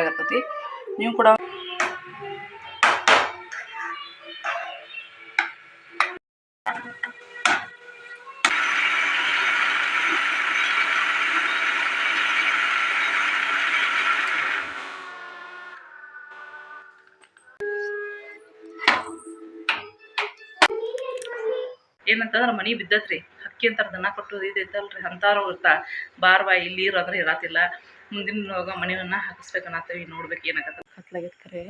ಸೂಪರಾಗಿರ್ತೈತಿ ನೀವು ಕೂಡ ಏನಂತಂದ್ರೆ ಮನೆ ಬಿದ್ದತ್ರಿ. ಹಕ್ಕಿ ಅಂತಾರೆ ದನ ಕೊಟ್ಟು ಇದೈತಲ್ರಿ ಅಂತಾರು ಇರ್ತಾ ಬಾರ್ವಾ ಇಲ್ಲಿ ಇರು ಅಂದ್ರೆ ಇರತ್ತಿಲ್ಲ ಮುಂದಿನ ಹೋಗ ಮನೆಯನ್ನ ಹಾಕಿಸ್ಬೇಕನ್ನತ್ತೀವಿ ನೋಡ್ಬೇಕು ಏನಾಗತ್ತೆ. ಕತ್ಲಾಗೈತೆ ಕರೆ.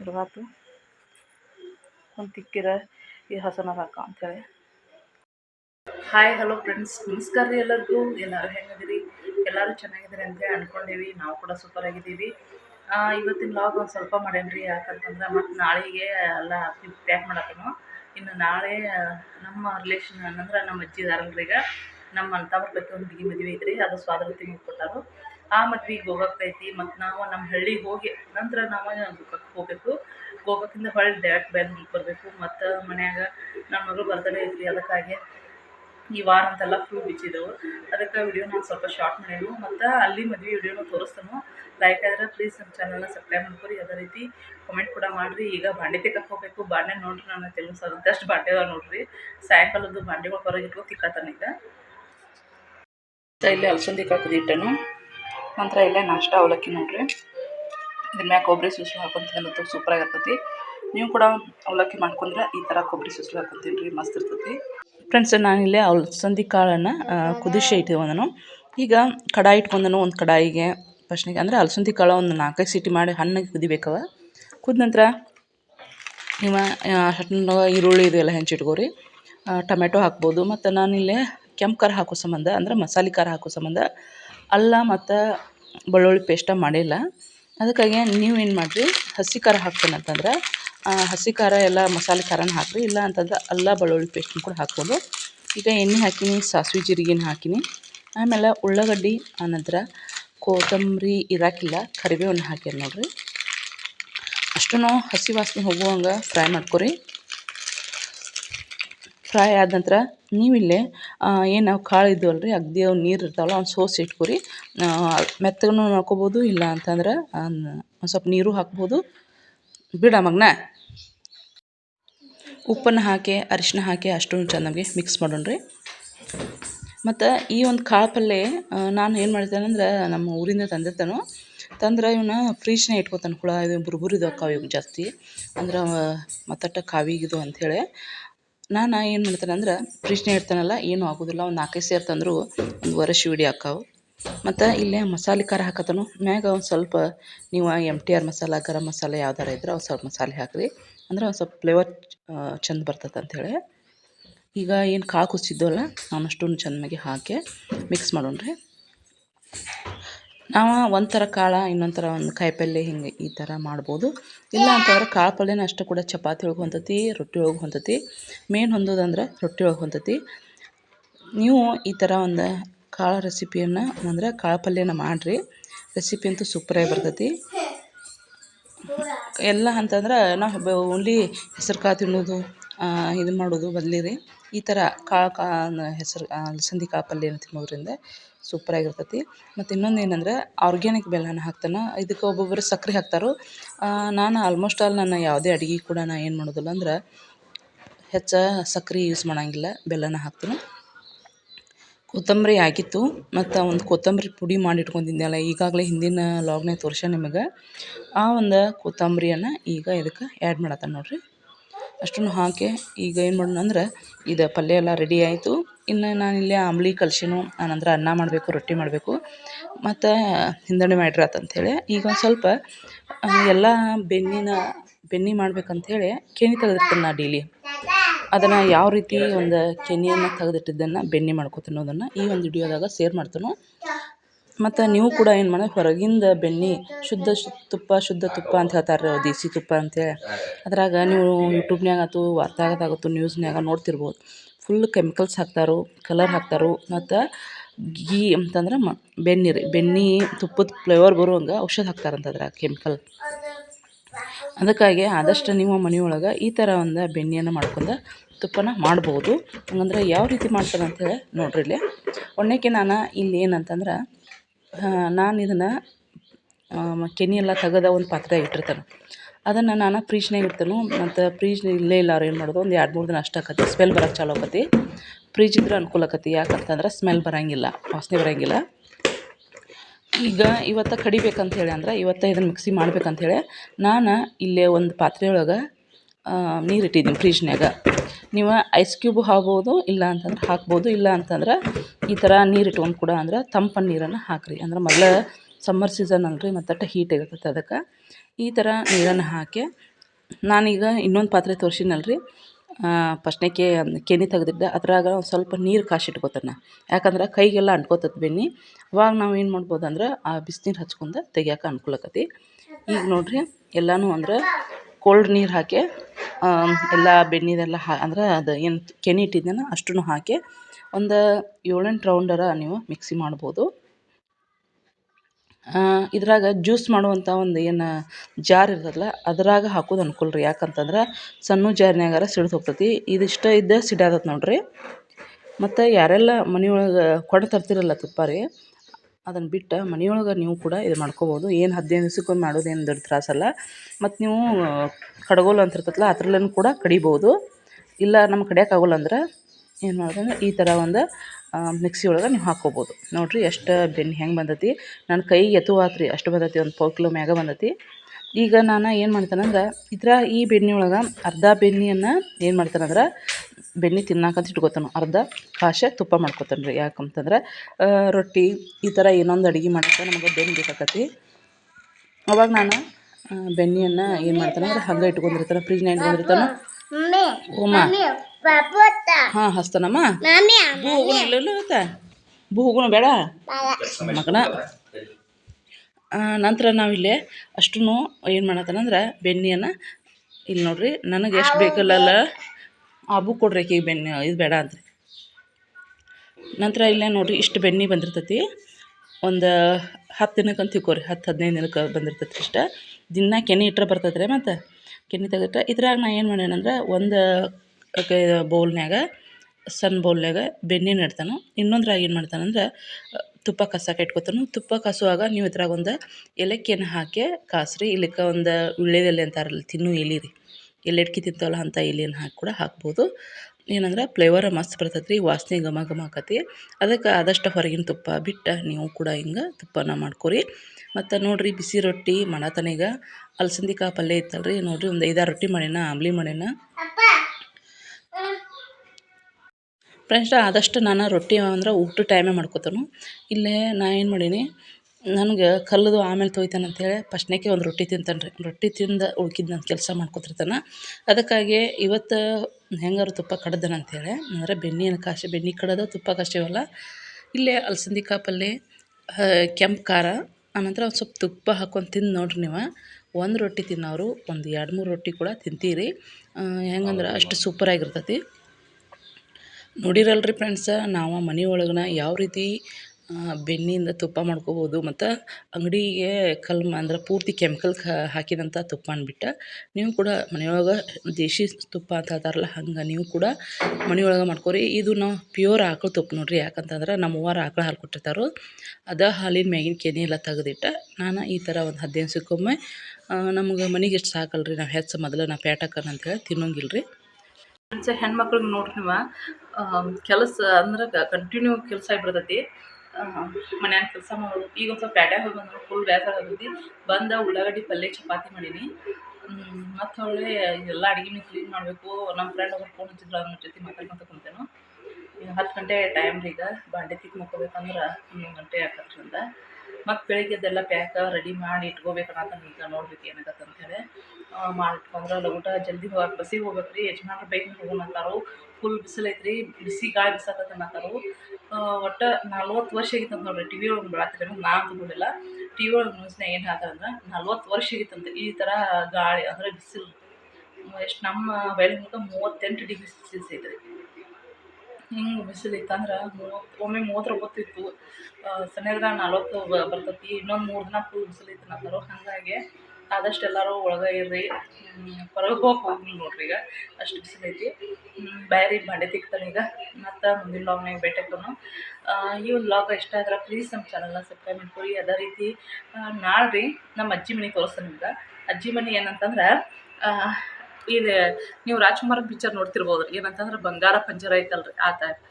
ಇರ್ವಾತು ಒಂದು ತಿಕ್ಕಿರ ಈ ಹಸನ ಹಾಕ ಅಂತೇಳಿ. ಹಾಯ್ ಹಲೋ ಫ್ರೆಂಡ್ಸ್ ನಮಸ್ಕಾರ ರೀ ಎಲ್ಲರಿಗೂ. ಎಲ್ಲರೂ ಹೆಂಗಿದಿರಿ ಎಲ್ಲರೂ ಚೆನ್ನಾಗಿದ್ದೀರಿ ಅಂತೇಳಿ ಅಂದ್ಕೊಂಡೇವಿ ನಾವು ಕೂಡ ಸೂಪರ್ ಆಗಿದ್ದೀವಿ. ಆ, ಇವತ್ತಿನ ಲಾಗ್ ಒಂದು ಸ್ವಲ್ಪ ಮಾಡೇನ್ರಿ ಯಾಕಂತಂದ್ರೆ ಮತ್ತು ನಾಳೆಗೆ ಎಲ್ಲ ಪ್ಯಾಕ್ ಮಾಡತ್ತೇನು ಇನ್ನು ನಾಳೆ ನಮ್ಮ ರಿಲೇಷನ್ ಅಂದ್ರೆ ನಮ್ಮ ಅಜ್ಜಿ ಈಗ ನಮ್ಮ ಅಂತವ್ರ ಬಗ್ಗೆ ಒಂದು ಹುಡುಗಿ ಮದುವೆ ಐತ್ರಿ. ಅದು ಸ್ವಾಗತ ಕೊಟ್ಟಾರು ಆ ಮದ್ವೆಗೆ ಹೋಗಕ್ಕೈತಿ ಮತ್ತು ನಾವು ನಮ್ಮ ಹಳ್ಳಿಗೆ ಹೋಗಿ, ನಂತರ ನಾವು ಗೋಕಾಕ್ ಹೋಗಬೇಕು. ಗೋಕಾಕಿಂದ ಹೊಳ್ಳಿ ಡೈರೆಕ್ಟ್ ಬೆಂಗ್ಳೂರಿಗೆ ಬರಬೇಕು, ಮತ್ತು ಮನ್ಯಾಗ ನಮ್ಮ ಮಗಳು ಬರ್ತಡೇ ಐತಿ ಅದಕ್ಕಾಗಿ ಈ ವಾರ ಅಂತೆಲ್ಲ ಫ್ರೂ ಬಿಚ್ಚಿದವು ಅದಕ್ಕೆ ವಿಡಿಯೋ ನಾನು ಸ್ವಲ್ಪ ಶಾರ್ಟ್ ಮಾಡಿದ್ವು ಮತ್ತು ಅಲ್ಲಿ ಮದುವೆ ವಿಡಿಯೋನ ತೋರಿಸ್ತಾನು. ಲೈಕ್ ಆದರೆ ಪ್ಲೀಸ್ ನಮ್ಮ ಚಾನಲ್ನ ಸಬ್ಸ್ಕ್ರೈಬ್ ಮಾಡ್ಕೊರಿ. ಅದೇ ರೀತಿ ಕಮೆಂಟ್ ಕೂಡ ಮಾಡಿರಿ. ಈಗ ಬಾಂಡೆ ತೆಗಕ್ಕೆ ಹೋಗಬೇಕು. ಬಾಂಡೆ ನೋಡ್ರಿ ನಾನು ತೆಲುಗು ಸದಷ್ಟು ಬಾಂಡೆ ನೋಡ್ರಿ. ಸಾಯಂಕಾಲದ್ದು ಬಾಂಡೆಗಳು ಹೊರಗಿಟ್ಕೋ ಇಟ್ಕೊ ತಿಕ್ಕತ್ತಾನ ಈಗ. ಇಲ್ಲಿ ಅಲಸಂದಿ ಕಾಕದ ಇಟ್ಟನು. ನಂತರ ಇಲ್ಲೇ ನಾಷ್ಟ ಅವಲಕ್ಕಿ ನೋಡ್ರಿ. ಇದ್ರ ಮ್ಯಾಗ ಕೊಬ್ಬರಿ ಸುಸ್ಲು ಹಾಕೊಂತಿದ್ದು ಸೂಪರ್ ಆಗಿರ್ತೈತಿ. ನೀವು ಕೂಡ ಅವಲಕ್ಕಿ ಮಾಡ್ಕೊಂಡ್ರೆ ಈ ಥರ ಕೊಬ್ಬರಿ ಸುಸ್ಲು ಹಾಕೊಂತೀನಿ ರೀ ಮಸ್ತ್ ಇರ್ತೈತಿ. ಫ್ರೆಂಡ್ಸ್ ನಾನಿಲ್ಲೇ ಅಲಸಂದಿ ಕಾಳನ್ನು ಕುದಿಸಿ ಇಟ್ಕೊಂಡನು ಈಗ ಕಡಾಯಿ ಇಟ್ಕೊಂಡನು ಒಂದು ಕಡಾಯಿಗೆ ಫಸ್ಟ್ನಿಗೆ. ಅಂದರೆ ಅಲಸಂದಿ ಕಾಳು ಒಂದು ನಾಲ್ಕೈದು ಸೀಟಿ ಮಾಡಿ ಹಣ್ಣಾಗಿ ಕುದಿಬೇಕವ. ಕುದ ನಂತರ ನೀವು ಹಣ್ಣು, ಈರುಳ್ಳಿ ಇದೆಲ್ಲ ಹೆಂಚಿಟ್ಕೋರಿ ಟೊಮೆಟೊ ಹಾಕ್ಬೋದು. ಮತ್ತು ನಾನಿಲ್ಲೇ ಕೆಂಪು ಖಾರ ಹಾಕೋ ಸಂಬಂಧ, ಅಂದ್ರೆ ಮಸಾಲೆ ಖಾರ ಹಾಕೋ ಸಂಬಂಧ ಅಲ್ಲ ಮತ್ತು ಬೆಳ್ಳುಳ್ಳಿ ಪೇಸ್ಟ ಮಾಡಿಲ್ಲ. ಅದಕ್ಕಾಗಿ ನೀವು ಏನು ಮಾಡಿರಿ? ಹಸಿ ಖಾರ ಹಾಕ್ತೇನಂತಂದ್ರೆ ಹಸಿ ಖಾರ ಎಲ್ಲ ಮಸಾಲೆ ಖಾರನ ಹಾಕಿರಿ, ಇಲ್ಲ ಅಂತಂದ್ರೆ ಅಲ್ಲ ಬೆಳ್ಳುಳ್ಳಿ ಪೇಸ್ಟ್ನ ಕೂಡ ಹಾಕ್ಬೋದು. ಈಗ ಎಣ್ಣೆ ಹಾಕಿನಿ, ಸಾಸಿವೆ ಜೀರಿಗೆನ ಹಾಕಿನಿ. ಆಮೇಲೆ ಉಳ್ಳಾಗಡ್ಡಿ, ಆನಂತರ ಕೊತ್ತಂಬರಿ ಇರಾಕಿಲ್ಲ, ಕರಿಬೇವನ್ನ ಹಾಕ್ಯಾರ ನೋಡ್ರಿ. ಅಷ್ಟೂ ಹಸಿ ವಾಸನೆ ಹೋಗುವಂಗೆ ಫ್ರೈ ಮಾಡ್ಕೊರಿ. ಫ್ರೈ ಆದ ನಂತರ ನೀವಿಲ್ಲೇ ಏನು ನಾವು ಕಾಳು ಇದ್ದವಲ್ಲ ರೀ ಅಗ್ದಿ ಅವು ನೀರು ಇರ್ತಾವಲ್ಲ ಅವ್ನು ಸೋಸಿ ಇಟ್ಕೊರಿ. ಮೆತ್ತಗೂ ಮಾಡ್ಕೊಬೋದು, ಇಲ್ಲ ಅಂತಂದ್ರೆ ಒಂದು ಸ್ವಲ್ಪ ನೀರು ಹಾಕ್ಬೋದು. ಬಿಡ ಮಗ್ನ. ಉಪ್ಪನ್ನು ಹಾಕಿ ಅರಿಶಿನ ಹಾಕಿ ಅಷ್ಟು ಚೆನ್ನಾಗಿ ಮಿಕ್ಸ್ ಮಾಡೋಣ್ರಿ. ಮತ್ತು ಈ ಒಂದು ಕಾಳು ಪಲ್ಯ ನಾನು ಏನು ಅಂದ್ರೆ ನಮ್ಮ ಊರಿಂದ ತಂದಿರ್ತಾನು. ತಂದ್ರೆ ಇವನ್ನ ಫ್ರೀಜ್ನ ಇಟ್ಕೊತಾನೆ ಹುಳ ಇದು ಬುರ್ಬುರಿದು ಅಕ್ಕಾವ ಜಾಸ್ತಿ. ಅಂದ್ರೆ ಮತ್ತಟ್ಟ ಕಾವಿಗಿದು ಅಂಥೇಳಿ ನಾನು ಏನು ಮಾಡ್ತೇನೆ ಅಂದ್ರೆ ಪ್ರಶ್ನೆ ಇರ್ತಾನಲ್ಲ ಏನು ಆಗೋದಿಲ್ಲ, ಒಂದು ನಾಲ್ಕೈದು ಸೇರು ಒಂದು ವರ್ಷ ಶಿವಿಡಿ ಆಕ್ಕಾವು ಮತ್ತು ಇಲ್ಲೇ ಮಸಾಲೆ ಖಾರ ಹಾಕತ್ತನು ಮ್ಯಾಗ ಒಂದು ಸ್ವಲ್ಪ ನೀವು ಎಂ ಟಿ ಆರ್ ಮಸಾಲ, ಗರಂ ಮಸಾಲೆ ಯಾವ್ದಾರ ಇದ್ರೆ ಒಂದು ಸ್ವಲ್ಪ ಮಸಾಲೆ ಹಾಕಿರಿ, ಅಂದ್ರೆ ಒಂದು ಸ್ವಲ್ಪ ಫ್ಲೇವರ್ ಚಂದ ಬರ್ತದೆ ಅಂಥೇಳಿ ಈಗ ಏನು ಕಾಳು ನಾನು ಅವನಷ್ಟು ಚೆನ್ನಾಗಿ ಹಾಕಿ ಮಿಕ್ಸ್ ಮಾಡೋಣ್ರಿ. ನಾವು ಒಂಥರ ಥರ ಕಾಳು ಇನ್ನೊಂದು ಥರ ಒಂದು ಕಾಯಿಪಲ್ಯ ಹಿಂಗೆ ಈ ಥರ ಮಾಡ್ಬೋದು. ಇಲ್ಲ ಅಂತಂದ್ರೆ ಕಾಳು ಪಲ್ಯನ ಅಷ್ಟು ಕೂಡ ಚಪಾತಿ ಒಳಗೆ ಹೊಂತತಿ ರೊಟ್ಟಿ ಒಳಗೆ ಹೊಂತತಿ ಮೇನ್ ಹೊಂದೋದಂದ್ರೆ ರೊಟ್ಟಿ ಒಳಗೆ ಹೊಂತತಿ ನೀವು ಈ ಥರ ಒಂದು ಕಾಳು ರೆಸಿಪಿಯನ್ನು ಅಂದರೆ ಕಾಳು ಪಲ್ಯನ ಮಾಡಿರಿ. ರೆಸಿಪಿ ಅಂತೂ ಸೂಪರಾಗಿ ಬರ್ತೈತಿ. ಎಲ್ಲ ಅಂತಂದ್ರೆ ನಾವು ಓನ್ಲಿ ಹೆಸರು ಕಾಳು ತಿನ್ನೋದು ಇದು ಮಾಡೋದು ಬದಲಿರಿ. ಈ ಥರ ಕಾಳು ಕಾ ಹೆಸರು ಅಲಸಂದಿ ಕಾಳು ಪಲ್ಯನ ತಿನ್ನೋದ್ರಿಂದ ಸೂಪರಾಗಿರ್ತೈತಿ ಮತ್ತು ಇನ್ನೊಂದು ಏನಂದ್ರೆ ಆರ್ಗ್ಯಾನಿಕ್ ಬೆಲ್ಲನ ಹಾಕ್ತಾನೆ. ಇದಕ್ಕೆ ಒಬ್ಬೊಬ್ಬರು ಸಕ್ಕರೆ ಹಾಕ್ತಾರೋ. ನಾನು ಆಲ್ಮೋಸ್ಟ್ ಆಲ್ ನಾನು ಯಾವುದೇ ಅಡುಗೆ ಕೂಡ ನಾನು ಏನು ಮಾಡೋದಿಲ್ಲ ಅಂದ್ರೆ, ಹೆಚ್ಚ ಸಕ್ಕರೆ ಯೂಸ್ ಮಾಡೋಂಗಿಲ್ಲ, ಬೆಲ್ಲನ ಹಾಕ್ತೀನಿ. ಕೊತ್ತಂಬರಿ ಆಗಿತ್ತು. ಮತ್ತು ಒಂದು ಕೊತ್ತಂಬರಿ ಪುಡಿ ಮಾಡಿ ಇಟ್ಕೊಂಡಿದ್ದೆನಲ್ಲ ಈಗಾಗಲೇ ಹಿಂದಿನ ಲಾಗ್ನೇ ತೋರಿಸ ನಿಮಗೆ. ಆ ಒಂದು ಕೊತ್ತಂಬರಿಯನ್ನು ಈಗ ಇದಕ್ಕೆ ಆ್ಯಡ್ ಮಾಡತ್ತಾನ ನೋಡಿರಿ. ಅಷ್ಟನ್ನು ಹಾಕಿ ಈಗ ಏನು ಮಾಡೋಣ ಅಂದ್ರೆ, ಇದು ಪಲ್ಯ ಎಲ್ಲ ರೆಡಿ ಆಯಿತು. ಇನ್ನು ನಾನು ಇಲ್ಲೇ ಆಮ್ಲಿ ಕಲ್ಸಿನು ಆನಂತರ ಅನ್ನ ಮಾಡಬೇಕು, ರೊಟ್ಟಿ ಮಾಡಬೇಕು. ಮತ್ತು ಹಿಂದಣಿ ಅಂಥೇಳಿ ಈಗ ಒಂದು ಸ್ವಲ್ಪ ಎಲ್ಲ ಬೆನ್ನಿನ, ಬೆನ್ನಿ ಮಾಡ್ಬೇಕಂಥೇಳಿ ಕೆನಿ ತೆಗೆದಿರ್ತೀನಿ ನಾ ಡೈಲಿ. ಅದನ್ನು ಯಾವ ರೀತಿ ಒಂದು ಕೆನಿಯನ್ನು ತೆಗೆದಿಟ್ಟಿದ್ದನ್ನು ಬೆನ್ನಿ ಮಾಡ್ಕೊತೀನಿ ಅದನ್ನು ಈ ಒಂದು ವಿಡಿಯೋದಾಗ ಸೇರ್ ಮಾಡ್ತೀನೋ. ಮತ್ತು ನೀವು ಕೂಡ ಏನು ಮಾಡಿ ಹೊರಗಿಂದ ಬೆಣ್ಣೆ ಶುದ್ಧ ತುಪ್ಪ ಶುದ್ಧ ತುಪ್ಪ ಅಂತ ಹೇಳ್ತಾರೆ ದೇಸಿ ತುಪ್ಪ ಅಂತೇಳಿ ಅದ್ರಾಗ ನೀವು ಯೂಟ್ಯೂಬ್ನ್ಯಾಗ ಆಯ್ತು ವಾರ್ತಾಗದಾಗತ್ತು ನ್ಯೂಸ್ನ್ಯಾಗ ನೋಡ್ತಿರ್ಬೋದು. ಫುಲ್ ಕೆಮಿಕಲ್ಸ್ ಹಾಕ್ತಾರೋ ಕಲರ್ ಹಾಕ್ತಾರೋ, ಮತ್ತು ಗೀ ಅಂತಂದ್ರೆ ಮ, ಬೆಣ್ಣೆ ರೀ. ಬೆಣ್ಣೆ, ತುಪ್ಪದ ಫ್ಲೇವರ್ ಬರುವಂಗೆ ಔಷಧ ಹಾಕ್ತಾರಂತ ಅದ್ರಾಗ ಕೆಮಿಕಲ್ ಅದಕ್ಕಾಗಿ ಆದಷ್ಟು ನೀವು ಮನೆಯೊಳಗೆ ಈ ಥರ ಒಂದು ಬೆಣ್ಣೆಯನ್ನು ಮಾಡ್ಕೊಂಡು ತುಪ್ಪನ ಮಾಡ್ಬೋದು. ಹಂಗಂದ್ರೆ ಯಾವ ರೀತಿ ಮಾಡ್ತಾರೆ ಅಂತೇಳಿ ನೋಡ್ರಿ ಇಲ್ಲಿ. ಒಣಕ್ಕೆ ನಾನು ಇಲ್ಲಿ ಏನಂತಂದ್ರೆ ನಾನು ಇದನ್ನು ಕೆನೆ ಎಲ್ಲ ತೆಗೆದ ಒಂದು ಪಾತ್ರೆ ಇಟ್ಟಿರ್ತಾನೆ. ಅದನ್ನು ನಾನು ಫ್ರಿಜ್ನಾಗ ಇಡ್ತೇನೆ, ಮತ್ತು ಫ್ರಿಜ್ ಇಲ್ಲೇ ಇಲ್ಲ ಅವ್ರು ಏನು ಮಾಡೋದು, ಒಂದು ಎರಡು ಮೂರು ದಿನ ಅಷ್ಟು ಆಕತಿ. ಸ್ಮೆಲ್ ಬರೋಕೆ ಚಾಲು ಆಕತಿ. ಫ್ರಿಜ್ ಇದ್ರೆ ಅನುಕೂಲ ಆಕತಿ. ಯಾಕಂತಂದ್ರೆ ಸ್ಮೆಲ್ ಬರೋಂಗಿಲ್ಲ, ವಾಸನೆ ಬರೋಂಗಿಲ್ಲ. ಈಗ ಇವತ್ತು ಅಂತ ಹೇಳಿ ಅಂದ್ರೆ ಇವತ್ತು ಇದನ್ನು ಮಿಕ್ಸಿ ಮಾಡ್ಬೇಕಂತ ನಾನು ಇಲ್ಲೇ ಒಂದು ಪಾತ್ರೆ ಒಳಗೆ ನೀರು ಇಟ್ಟಿದ್ದೀನಿ ಫ್ರಿಜ್ನ್ಯಾಗ ನೀವು ಐಸ್ ಕ್ಯೂಬ್ ಹಾಕ್ಬೋದು, ಇಲ್ಲ ಅಂತಂದ್ರೆ ಹಾಕ್ಬೋದು, ಇಲ್ಲ ಅಂತಂದ್ರೆ ಈ ಥರ ನೀರು ಇಟ್ಕೊಂಡು ಕೂಡ ಅಂದ್ರೆ ತಂಪು ನೀರನ್ನು ಹಾಕಿರಿ. ಅಂದ್ರೆ ಮೊದಲ ಸಮ್ಮರ್ ಸೀಸನ್ ಅಲ್ರಿ, ಮತ್ತು ಹೀಟ್ ಇರ್ತೈತೆ ಅದಕ್ಕೆ. ಈ ಥರ ನೀರನ್ನು ಹಾಕಿ, ನಾನೀಗ ಇನ್ನೊಂದು ಪಾತ್ರೆ ತೋರಿಸಿನಲ್ರಿ ಫಸ್ಟ್ನೇಕೆ ಕೆನೆ ತೆಗೆದಿದ್ದೆ. ಅದ್ರಾಗ ಒಂದು ಸ್ವಲ್ಪ ನೀರು ಕಾಸಿಟ್ಕೋತಾನೆ ಯಾಕಂದ್ರೆ ಕೈಗೆಲ್ಲ ಅಂಟ್ಕೋತದೆ ಬೆನ್ನಿ ಅವಾಗ ನಾವು ಏನು ಮಾಡ್ಬೋದು ಅಂದ್ರೆ ಆ ಬಿಸಿನೀರು ಹಚ್ಕೊಂಡು ತೆಗಿಯೋಕೆ ಅನ್ಕೂಲಕತಿ ಈಗ ನೋಡಿರಿ, ಎಲ್ಲನೂ ಅಂದ್ರೆ ಕೋಲ್ಡ್ ನೀರು ಹಾಕಿ ಎಲ್ಲ ಬೆಣ್ಣೆದೆಲ್ಲ ಹಾ, ಅಂದ್ರೆ ಅದು ಏನು ಕೆನೆ ಇಟ್ಟಿದ್ದೆನ ಅಷ್ಟೂ ಹಾಕಿ, ಒಂದು ಏಳೆಂಟು ರೌಂಡರ ನೀವು ಮಿಕ್ಸಿ ಮಾಡ್ಬೋದು. ಇದ್ರಾಗ ಜ್ಯೂಸ್ ಮಾಡುವಂಥ ಒಂದು ಏನು ಜಾರ್ ಇರ್ತದಲ್ಲ, ಅದ್ರಾಗ ಹಾಕೋದು ಅನುಕೂಲ ರೀ ಯಾಕಂತಂದ್ರೆ ಸಣ್ಣ ಜಾರ್ನ್ಯಾಗಾರ ಸಿಡ್ದು ಹೋಗ್ತೈತಿ. ಇದಿಷ್ಟು ಇದ್ದ ಸಿಡ್ಯಾತೈತೆ ನೋಡಿರಿ. ಮತ್ತು ಯಾರೆಲ್ಲ ಮನೆಯೊಳಗೆ ಕೊಡ ತರ್ತಿರಲ್ಲ ತುಪ್ಪ ರೀ ಅದನ್ನು ಬಿಟ್ಟು ಮನೆಯೊಳಗೆ ನೀವು ಕೂಡ ಇದು ಮಾಡ್ಕೋಬೋದು. ಏನು ಹದಿನೈದು ದಿವ್ಸಕ್ಕೊಮ್ಮೆ ಮಾಡೋದೇನು ದೊಡ್ಡ ತ್ರಾಸಲ್ಲ. ಮತ್ತು ನೀವು, ಕಡಗೋಲು ಅಂತ ಇರ್ತೈತಲ್ಲ ಅದ್ರಲ್ಲೇನು ಕೂಡ ಕಡಿಬೋದು. ಇಲ್ಲ ನಮ್ಗೆ ಕಡಿಯೋಕೆ ಆಗೋಲ್ಲ ಅಂದ್ರೆ ಏನು ಮಾಡೋದಂದ್ರೆ ಈ ಥರ ಒಂದು ಮಿಕ್ಸಿ ಒಳಗೆ ನೀವು ಹಾಕ್ಕೋಬೋದು ನೋಡಿರಿ ಎಷ್ಟು ಬೆಣ್ಣೆ ಹೆಂಗೆ ಬಂದೈತಿ. ನನ್ನ ಕೈಗೆ ಎತ್ತುವಾತ್ರಿ ಅಷ್ಟು ಬಂದೈತಿ ಒಂದು ಪಾವು ಕಿಲೋ ಮ್ಯಾಗ ಬಂದೈತಿ. ಈಗ ನಾನು ಏನು ಮಾಡ್ತೇನಂದ್ರೆ ಇದರ ಈ ಬೆಣ್ಣೆ ಒಳಗೆ ಅರ್ಧ ಬೆಣ್ಣೆಯನ್ನು ಏನು ಮಾಡ್ತೇನಂದ್ರೆ ಬೆಣ್ಣೆ ತಿನ್ನಾಕಂತ ಇಟ್ಕೊತಾನೆ. ಅರ್ಧ ಕಾಶೆ ತುಪ್ಪ ಮಾಡ್ಕೊತಾನೆ ರೀ. ಯಾಕಂತಂದ್ರೆ ರೊಟ್ಟಿ ಈ ಥರ ಏನೊಂದು ಅಡುಗೆ ಮಾಡಕ್ಕೆ ನಮಗೆ ಬೆಣ್ಣೆ ಬೇಕಾಕತಿ. ಅವಾಗ ನಾನು ಬೆಣ್ಣೆಯನ್ನು ಏನು ಮಾಡ್ತಾನೆ ಅಂದ್ರೆ ಹಂಗೆ ಇಟ್ಕೊಂಡಿರ್ತಾನೆ ಫ್ರಿಜ್ನ ಇಟ್ಕೊಂಡಿರ್ತಾನೆ. ಉಮ್ಮ ಹಾಂ ಹಸ್ತನಮ್ಮ. ಭೂ ಇಲ್ಲ ಭೂ ಹೋಗೋಣ ಬೇಡ? ಮಗನ? ನಂತರ ನಾವಿಲ್ಲಿ ಅಷ್ಟೂ ಏನು ಮಾಡತ್ತನಂದ್ರೆ ಬೆಣ್ಣೆಯನ್ನು ಇಲ್ಲಿ ನೋಡ್ರಿ ನನಗೆ ಎಷ್ಟು ಬೇಕಲ್ಲ ಆಬು ಕೊಡ್ರಿ ಈಗ ಬೆಣ್ಣೆ ಇದು ಬೇಡ ಅಂತ. ನಂತರ ಇಲ್ಲೇ ನೋಡ್ರಿ ಇಷ್ಟು ಬೆಣ್ಣೆ ಬಂದಿರ್ತೈತಿ. ಒಂದು ಹತ್ತು ದಿನಕ್ಕೆ ಅಂತ ತಿಳ್ಕೊರಿ ಹತ್ತು ಹದಿನೈದು ದಿನಕ್ಕೆ ಬಂದಿರ್ತೈತಿ ಇಷ್ಟ. ದಿನ ಕೆನೆ ಇಟ್ಟರೆ ಬರ್ತೈತೆ ರೀ ಮತ್ತು. ಕೆನೆ ತೆಗಿಟ್ರೆ ಇದ್ರಾಗ ನಾ ಏನು ಮಾಡ್ಯಾನಂದ್ರೆ ಒಂದು ಬೌಲ್ನ್ಯಾಗ, ಸಣ್ಣ ಬೌಲ್ನ್ಯಾಗ ಬೆಣ್ಣೆನ ಇಡ್ತಾನೆ ಇನ್ನೊಂದ್ರಾಗ ಏನು ಮಾಡ್ತಾನಂದ್ರೆ ತುಪ್ಪ ಕಸಕ್ಕೆ ಇಟ್ಕೊತಾನೆ ತುಪ್ಪ ಕಸುವಾಗ ನೀವು ಇದ್ರಾಗ ಒಂದು ಏಲಕ್ಕಿಯನ್ನು ಹಾಕಿ ಕಾಸ್ರಿ, ಇಲ್ಲಿಕ್ಕೆ ಒಂದು ಉಳ್ಳೇದೆಲೆ ಅಂತಾರಲ್ಲ, ತಿನ್ನು ಎಲೆ ರೀ. ಎಲೆ ತಿಂತವಲ್ಲ ಅಂಥ ಎಲೆಯನ್ನು ಹಾಕಿ ಕೂಡ ಹಾಕ್ಬೋದು. ಏನಂದ್ರೆ, ಫ್ಲೇವರ್ ಮಸ್ತ್ ಬರ್ತೈತಿ ರೀ ವಾಸನೆ ಘಮ ಘಮ ಆಕತಿ. ಅದಕ್ಕೆ ಆದಷ್ಟು ಹೊರಗಿನ ತುಪ್ಪ ಬಿಟ್ಟು ನೀವು ಕೂಡ ಹಿಂಗೆ ತುಪ್ಪನ ಮಾಡ್ಕೊರಿ. ಮತ್ತು ನೋಡಿರಿ, ಬಿಸಿ ರೊಟ್ಟಿ ಮಾಡತನೀಗ ಅಲಸಂದಿ ಕಾಳು ಪಲ್ಯ ಇತ್ತಲ್ಲ ರೀ ನೋಡಿರಿ, ಒಂದು ಐದಾರು ರೊಟ್ಟಿ ಮಾಡೇನ, ಆಮ್ಲಿ ಮಾಡೇನ. ಫ್ರೆಂಡ್ಸ್ ಆದಷ್ಟು ನಾನು ರೊಟ್ಟಿ ಅಂದ್ರೆ ಊಟದ ಟೈಮೇ ಮಾಡ್ಕೊತಾನು. ಇಲ್ಲೇ ನಾ ಏನು ಮಾಡೀನಿ ನನಗೆ ಕಲ್ಲದು ಆಮೇಲೆ ತೊಯ್ತಾನೆ ಅಂತೇಳಿ ಫಸ್ಟ್ನೇಕೆ ಒಂದು ರೊಟ್ಟಿ ತಿಂತಾನೆ ರೀ. ರೊಟ್ಟಿ ತಿಂದು ಉಳ್ಕಿದ್ದು ನನ್ನ ಕೆಲಸ ಮಾಡ್ಕೊತಿರ್ತಾನೆ. ಅದಕ್ಕಾಗಿ ಇವತ್ತು ಹೆಂಗಾರು ತುಪ್ಪ ಕಡ್ದನ ಅಂತೇಳಿ ಅಂದರೆ ಬೆಣ್ಣೆನ ಕಾಸಿ ಬೆಣ್ಣೆ ಕಡೋದು ತುಪ್ಪ ಕಾಶಿವಲ್ಲ ಇಲ್ಲೇ ಅಲಸಂದಿ ಕಾಪಲ್ಲಿ ಕೆಂಪು ಖಾರ ಆನಂತರ ಒಂದು ಸ್ವಲ್ಪ ತುಪ್ಪ ಹಾಕ್ಕೊಂಡು ತಿಂದು ನೋಡ್ರಿ ನೀವು. ಒಂದು ರೊಟ್ಟಿ ತಿನ್ನೋರು ಒಂದು ಎರಡು ಮೂರು ರೊಟ್ಟಿ ಕೂಡ ತಿಂತೀರಿ. ಹೆಂಗಂದ್ರೆ ಅಷ್ಟು ಸೂಪರಾಗಿರ್ತೈತಿ ನೋಡಿರಲ್ರಿ ಫ್ರೆಂಡ್ಸ ನಾವು ಮನೆ ಒಳಗನ ಯಾವ ರೀತಿ ಬೆಣ್ಣೆಯಿಂದ ತುಪ್ಪ ಮಾಡ್ಕೋಬೋದು ಮತ್ತು ಅಂಗಡಿಗೆ ಕಲ್ ಅಂದ್ರೆ ಪೂರ್ತಿ ಕೆಮಿಕಲ್ ಹಾಕಿದಂಥ ತುಪ್ಪ ಅಂದ್ಬಿಟ್ಟು ನೀವು ಕೂಡ ಮನೆಯೊಳಗೆ ದೇಶಿ ತುಪ್ಪ ಅಂತ ಹೇಳ್ತಾರಲ್ಲ, ಹಂಗೆ ನೀವು ಕೂಡ ಮನೆಯೊಳಗೆ ಮಾಡ್ಕೋರಿ. ಇದು ನಾವು ಪ್ಯೂರ್ ಆಕಳು ತುಪ್ಪ ನೋಡ್ರಿ, ಯಾಕಂತಂದ್ರೆ ನಮ್ಮವ್ವಾರ ಆಕಳು ಹಾಲು ಕೊಟ್ಟಿರ್ತಾರೆ, ಅದ ಹಾಲಿನ ಮ್ಯಾಗಿನ ಕೆನೆ ಎಲ್ಲ ತೆಗೆದಿಟ್ಟು, ನಾನು ಈ ಥರ ಒಂದು ಹದಿನೈದು ಸಿಕ್ಕೊಮ್ಮೆ ನಮ್ಗೆ ಮನೆಗೆ ಎಷ್ಟು ಸಾಕಲ್ರಿ, ನಾವು ಹೆಚ್ಚು ಮೊದಲು ನಾ ಅಂತ ಹೇಳಿ ತಿನ್ನೋಂಗಿಲ್ಲ ರೀ ಹೆಣ್ಮಕ್ಳಿಗೆ ನೋಡ್ರಿ ನೀವು ಕೆಲಸ ಅಂದ್ರೆ ಕಂಟಿನ್ಯೂ ಕೆಲಸ ಆಗ್ಬಿಡ್ತೈತಿ. ಮನ್ಯಾಗ ಕೆಲಸ ಮಾಡೋದು. ಈಗ ಒಂದು ಸ್ವಲ್ಪ ಪ್ಯಾಟ್ಯಾಗ ಹೋಗಿ ಬಂದ್ರೆ ಫುಲ್ ಬೇಸರ ಆಗೈತಿ. ಬಂದ ಉಳ್ಳಾಗಡ್ಡಿ, ಪಲ್ಯ, ಚಪಾತಿ ಮಾಡೀನಿ. ಮತ್ತು ಹೊಳ್ಳಿ ಎಲ್ಲ ಅಡ್ಗೆನೂ ಕ್ಲೀನ್ ಮಾಡಬೇಕು. ನಮ್ಮ ಫ್ರೆಂಡ್ ಅವ್ರು ಫೋನ್ ಹಚ್ಚಿದ್ರು ಅದ್ರ ಜೊತೆ ಮಾತಾಡ್ಕೊಂತ ಕುಂತೇನು. ಈಗ ಹತ್ತು ಗಂಟೆ ಟೈಮ್ ಈಗ. ಬಾಂಡೆ ತಿಕ್ ಮುಕ್ಕೋಬೇಕಂದ್ರೆ ಹನ್ನೊಂದು ಗಂಟೆ ಆಕತ್ರಿ ಮತ್ತೆ ಬೆಳಿಗ್ಗೆದೆಲ್ಲ ಪ್ಯಾಕ ರೆಡಿ ಮಾಡಿ ಇಟ್ಕೋಬೇಕನ್ನ ಈಗ ನೋಡ್ಬೇಕು ಏನಾಗತ್ತೆ ಅಂತೇಳಿ ಮಾಡಿ ಲಗೂಟ ಜಲ್ದಿ ಹೋಗಕ್ಕೆ ಬಸ್ಸಿಗೆ ಹೋಗ್ಬೇಕು ರೀ. ಯಜಮಾನ್ರು ಬೈಕ್ ಹೋಗೋಣ ಅಂತಾರೋ. ಫುಲ್ ಬಿಸಿಲು ಐತ್ರಿ ಬಿಸಿ ಗಾಳಿ ಬಿಸಾಕತ್ತ ಅನ್ನತ್ತಾರು ಒಟ್ಟು ನಲ್ವತ್ತು ವರ್ಷ ಆಗಿತ್ತು ನೋಡ್ರಿ. ಟಿ ವಿ ಒಳಗೆ ಬೆಳತ್ತಿಲ್ಲ ನಾನು ತಗೊಂಡಿಲ್ಲ ಟಿ ವಿ ಒಳಗೆ ನ್ಯೂಸ್ನಾಗ ಏನು ಹೇಳ್ತಾರಂದ್ರೆ ನಲ್ವತ್ತು ವರ್ಷ ಆಗಿತ್ತಂತೆ ಈ ಥರ ಗಾಳಿ ಅಂದರೆ ಬಿಸಿಲು. ಎಷ್ಟು ನಮ್ಮ ಬಯಲು ಮೂಲಕ ಮೂವತ್ತೆಂಟು ಡಿಗ್ರಿ ಸೆಲ್ಸಿಯಸ್ ಐತ್ರಿ ಹಿಂಗೆ ಬಿಸಿಲು ಇತ್ತಂದ್ರೆ ಮೂವತ್ತು, ಒಮ್ಮೆ ಮೂವತ್ತೊಂಬತ್ತು ಇತ್ತು. ಸನೇದಾಗ ನಲ್ವತ್ತು ಬರ್ತೈತಿ. ಇನ್ನೊಂದು ಮೂರು ದಿನ ಫುಲ್ ಬಿಸಿಲು ಇತ್ತು ಅಂತಾರೋ ಹಾಗಾಗಿ ಆದಷ್ಟು ಎಲ್ಲರೂ ಒಳಗೆ ಇರ್ರಿ. ಹೊರಗೆ ಹೋಗಿ ಹೋಗಿಲ್ಲ ನೋಡ್ರಿ ಈಗ. ಅಷ್ಟು ಬಿಸಿಲೈತಿ ಬ್ಯಾರಿ ಮಾಡಿ ತಿಕ್ತಾನೆ ಈಗ. ಮತ್ತು ಮುಂದಿನ ಲಾಗ್ನಾಗ ಬೇಟಕ್ಕೂ ಈ ಒಂದು ಲಾಗ್ ಇಷ್ಟ ಆದ್ರೆ ಪ್ಲೀಸ್ ನಮ್ಮ ಚಾನಲ್ನ ಸಬ್ಸ್ಕ್ರೈಬ್ ಮಾಡ್ಕೊಳ್ಳಿ. ಅದೇ ರೀತಿ ನಾಳೆ ರೀ ನಮ್ಮ ಅಜ್ಜಿ ಮನೆ ತೋರಿಸ್ತಾನೆ ನಿಮ್ಗೆ. ಅಜ್ಜಿ ಮನೆ ಏನಂತಂದ್ರೆ ಇದು, ನೀವು ರಾಜ್ಕುಮಾರ್ ಪಿಕ್ಚರ್ ನೋಡ್ತಿರ್ಬೋದು. ಏನಂತಂದ್ರೆ ಬಂಗಾರ ಪಂಜರ ಐತಲ್ರಿ ಆ ಟೈಪ್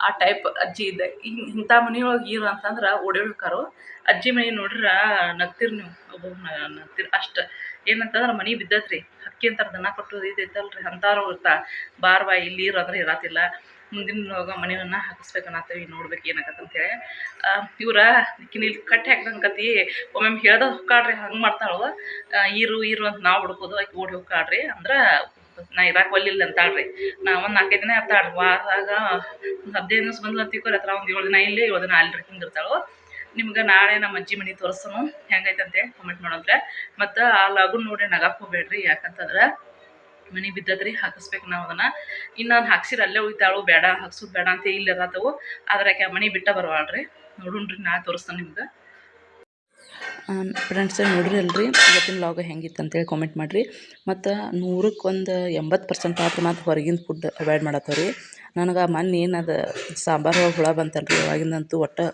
ಆ ಟೈಪ್ ಅಜ್ಜಿ ಇದ್ದೆ ಹಿಂಗೆ ಇಂಥ ಮನೆಯೊಳಗೆ ಇರು ಅಂತಂದ್ರೆ ಓಡಾಡ್ಬೇಕಾರು ಅಜ್ಜಿ ಮನೆ ನೋಡ್ರೆ ನಗ್ತಿರ್ ನೀವು. ಒಬ್ಬ ನಗ್ತಿರ್ ಅಷ್ಟು. ಏನಂತಂದ್ರೆ ಮನೆ ಬಿದ್ದತ್ರಿ. ಹಕ್ಕಿ ಅಂತಾರೆ ದನ ಕಟ್ಟೋದು ಐತಲ್ರಿ. ಅಂಥವ್ರು ಇರ್ತಾ ಬಾರ್ ಬಾ ಇಲ್ಲಿ ಇರು ಅಂದ್ರೆ ಇರತ್ತಿಲ್ಲ ಮುಂದಿನ ಹೋಗೋ ಮನೆಯನ್ನ ಹಾಕಿಸ್ಬೇಕನ್ನತ್ತೀವಿ ನೋಡ್ಬೇಕು ಏನಾಗತ್ತೆ ಅಂತೇಳಿ ಇವ್ರ ಇಲ್ಲಿ ಕಟ್ಟಿ ಹಾಕ್ದಂಗತಿ. ಕತಿ ಒಮ್ಮೊಮ್ಮೆ ಹೇಳ್ದ ಹೊಕ್ಕಾಡ್ರಿ ಹಂಗೆ ಮಾಡ್ತಾಳವ ಇರು ಇರು ಅಂತ ನಾವು ಹುಡ್ಕೋದು. ಓಡಿ ಹೊಕ್ಕಾಡ್ರಿ ಅಂದ್ರೆ ನಾ ಇರಾಕ್ ಒಲ್ಲಿಲ್ಲ ಅಂತಾಳ್ರಿ ನಾ ಒಂದು ನಾಲ್ಕೈದು ದಿನ ಇರ್ತಾಳ್ರಿ ವಾರದಾಗ ಒಂದು ಹದಿನೈದು ದಿವಸ ಬಂದ್ಲು ಅಂತ ತಿಳ್ಕೊರಿ ಹತ್ರ ಒಂದು ಏಳು ದಿನ ಇಲ್ಲಿ, ಏಳು ದಿನ ಅಲ್ಲಿ ಹಿಂಗೆ ಇರ್ತಾಳು ನಿಮ್ಗೆ ನಾಳೆ ನಮ್ಮ ಅಜ್ಜಿ ಮನೆ ತೋರಿಸೋನು. ಹೆಂಗೈತಂತೆ ಕಮೆಂಟ್ ಮಾಡೋದ್ರೆ ಮತ್ತು ಆ ಲಾಗು ನೋಡಿ ನಗಾಕ್ ಹೋಗ್ಬೇಡ್ರಿ. ಯಾಕಂತಂದ್ರೆ ಮನೆ ಬಿದ್ದದ್ರಿ, ಹಾಕಿಸ್ಬೇಕು ನಾವು ಅದನ್ನು. ಇನ್ನು ಅದು ಹಾಕ್ಸಿರ ಅಲ್ಲೇ ಉಳಿತಾಳು ಬೇಡ, ಹಾಕ್ಸೋದು ಬೇಡ ಅಂತ ಇಲ್ಲಿ ಇರತ್ತವು. ಆದ್ರೆ ಆಕೆ ಮನೆ ಬಿಟ್ಟ ಬರವಾಳ್ರಿ. ನೋಡುಣ್ರಿ, ನಾ ತೋರಿಸ್ತಾನೆ ನಿಮ್ಗೆ. ಫ್ರೆಂಡ್ಸ್ ನೋಡ್ರಿ ಅಲ್ರಿ? ಇವತ್ತಿನ ಲಾಗ ಹೆಂಗಿತ್ತು ಅಂತೇಳಿ ಕಾಮೆಂಟ್ ಮಾಡಿರಿ. ಮತ್ತು ನೂರಕ್ಕೆ ಒಂದು ಎಂಬತ್ತು ಪರ್ಸೆಂಟ್ ಆದ್ರೆ ಮಾತ್ರ ಹೊರಗಿನ ಫುಡ್ ಅವಾಯ್ಡ್ ಮಾಡತ್ತವ್ರಿ. ನನಗೆ ಮೊನ್ನೆ ಏನದು, ಸಾಂಬಾರು ಒಳಗೆ ಹುಳ ರೀ ಅವಾಗಿಂದಂತೂ ಒಟ್ಟು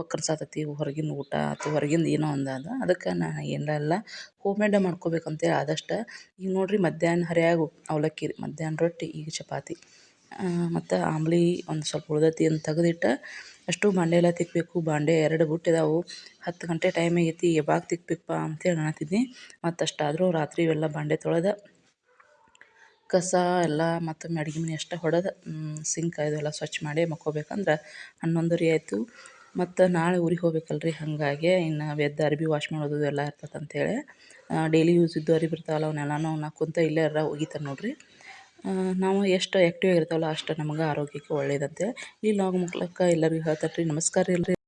ಒಕ್ಕರ್ಸಾತತಿ ಹೊರಗಿನ ಊಟ ಅಥವಾ ಹೊರಗಿಂದ ಏನೋ ಒಂದು ಅದ. ಅದಕ್ಕೆ ನಾನು ಏನೆಲ್ಲ ಹೋಮ್ ಮಾಡ್ಕೊಬೇಕು ಮಾಡ್ಕೋಬೇಕಂತೇಳಿ ಆದಷ್ಟು. ಈಗ ನೋಡಿರಿ ಮಧ್ಯಾಹ್ನ ಹರಿಯಾಗಿ ಅವಲಕ್ಕಿ, ಮಧ್ಯಾಹ್ನ ರೊಟ್ಟಿ, ಈಗ ಚಪಾತಿ. ಮತ್ತು ಆಮ್ಲಿ ಒಂದು ಸ್ವಲ್ಪ ಉಳ್ದೈತಿ ಅಂತ ತೆಗೆದಿಟ್ಟು ಅಷ್ಟು ಬಾಂಡೆ ಎಲ್ಲ ತಿಕ್ಕಬೇಕು ಬಾಂಡೆ ಎರಡು ಬುಟ್ಟಿದಾವು ಹತ್ತು ಗಂಟೆ ಟೈಮ್ ಆಗೈತಿ. ಯಾವಾಗ ತಿಕ್ಬೇಕಪ್ಪ ಅಂತೇಳಿ ಅನ್ನತ್ತಿದ್ನಿ ಮತ್ತು ಅಷ್ಟಾದರೂ ರಾತ್ರಿ ಇವೆಲ್ಲ ಬಾಂಡೆ ತೊಳೆದು. ಕಸ ಎಲ್ಲ ಮತ್ತು ಅಡುಗೆ ಮನೆ ಅಷ್ಟೇ ಹೊಡೆದು. ಸಿಂಕ್ ಇದೆಲ್ಲ ಸ್ವಚ್ಛ ಮಾಡಿ ಮಕ್ಕೋಬೇಕಂದ್ರೆ ಹನ್ನೊಂದುವರೆ ಆಯಿತು. ಮತ್ತು ನಾಳೆ ಊರಿಗೆ ಹೋಗ್ಬೇಕಲ್ರಿ. ಹಾಗಾಗಿ ಇನ್ನು ಎದ್ದು ಅರ್ಬಿ ವಾಶ್ ಮಾಡೋದು ಎಲ್ಲ ಇರ್ತದೆ ಅಂತೇಳಿ. ಡೈಲಿ ಯೂಸ್ ಇದ್ದು ಅರಿಬಿ ಇರ್ತಾವಲ್ಲ ಅವನ್ನೆಲ್ಲನೂ ನಾ ಕುಂತ ಇಲ್ಲೇ ಅರ ಒಗಿತಾರೆ ನೋಡಿರಿ. ನಾವು ಎಷ್ಟು ಆಕ್ಟಿವ್ ಆಗಿರ್ತಾವಲ್ಲ ಅಷ್ಟು ನಮ್ಗೆ ಆರೋಗ್ಯಕ್ಕೆ ಒಳ್ಳೇದಂತೆ. ಈ ಲಾಗ್ ಮುಗ್ಲಕ್ಕ ಎಲ್ಲರಿಗೂ ಹೇಳ್ತಾರೆ ನಮಸ್ಕಾರ ರೀ